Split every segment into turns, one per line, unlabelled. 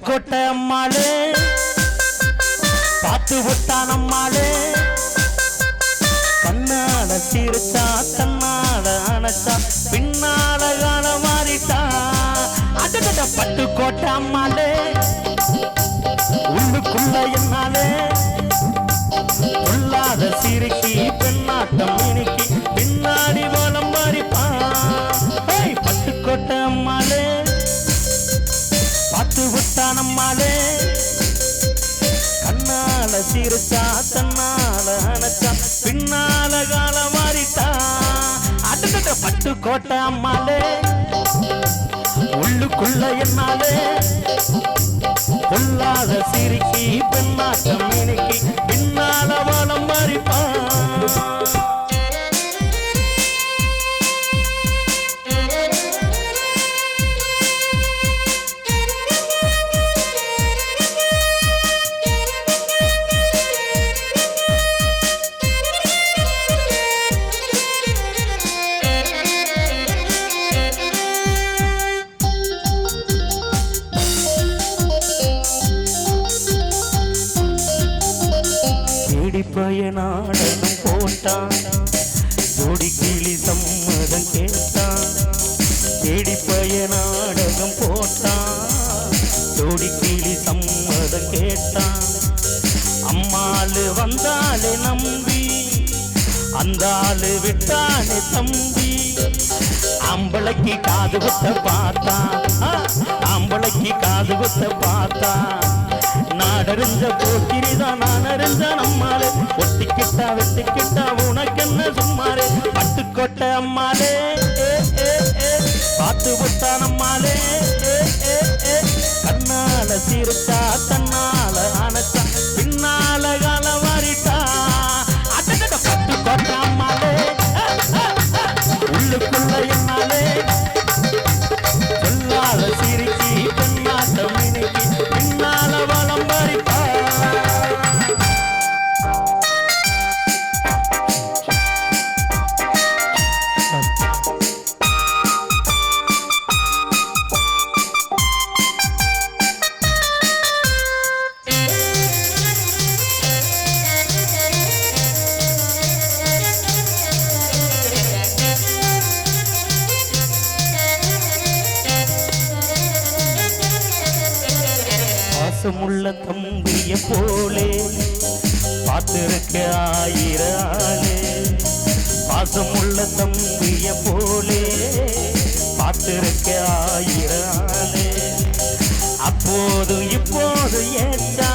பட்டுக்கோட்டை அம்மாளே. பார்த்து விட்டான் அம்மாளே. கண்ணாட சிரிச்சா தன்னாட அணைச்சா பின்னால காண மாறிட்டா. அடடட பட்டுக்கோட்டை அம்மாளே. உள்ளுக்குள்ள என்னாலே. உள்ளாத சிரிக்கி பெண்ணாட்டம் இனிக்கு. நம்மாலே கண்ணால சிரிச்சா தன்னால அணைச்சா பின்னால கால மாறிட்டா அடுத்த பட்டு கோட்டை அம்மாலே உள்ளுக்குள்ள என்னாலே பொல்லாத சிரிக்கி பெண்ணாட்டம் தேடி போட்டான். ஜோடி கிளி சம்மதம் கேட்டான். தேடி பயனாடகம் போட்டான். ஜோடி கிளி சம்மதம் கேட்டான். அம்மாளு வந்தாலே நம்பி அந்த ஆளு விட்டானே தம்பி. ஆம்பளைக்கு காது குத்த பார்த்தா ஆ, ஆம்பளைக்கு காது குத்த பார்த்தா நாடறிஞ்ச போக்கிரிதான் நான் அறிஞ்ச நம்மாலே ஒட்டிக்கிட்டா வெட்டிக்கிட்டா உனக்கு என்ன சும்மாரு பட்டுக்கோட்டை அம்மா பாசமுள்ள தம்பிய போலே பார்த்திருக்க ஆயிர ஆளே. பாசமுள்ள தம்பிய போலே பார்த்திருக்க ஆயிர ஆளே. அப்போது இப்போது ஏச்சா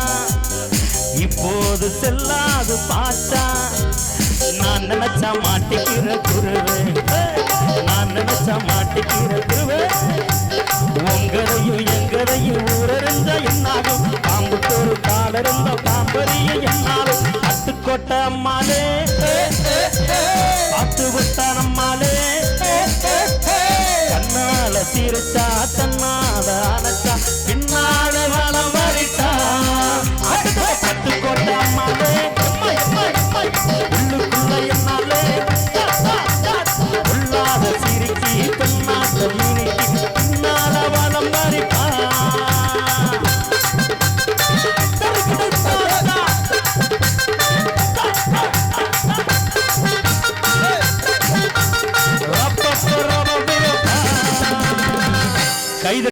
இப்போது செல்லாது பாச்சா நான் நினைச்சா மாட்டிக்கிற குருவே. நான் நினைச்சா மாட்டிக்கிற குருவே. உங்களையும் எங்களையும் பாம்புக்கொரு பாம்பரிய என்னால் என்னாலும் அட்டுக்கோட்டை அம்மாளே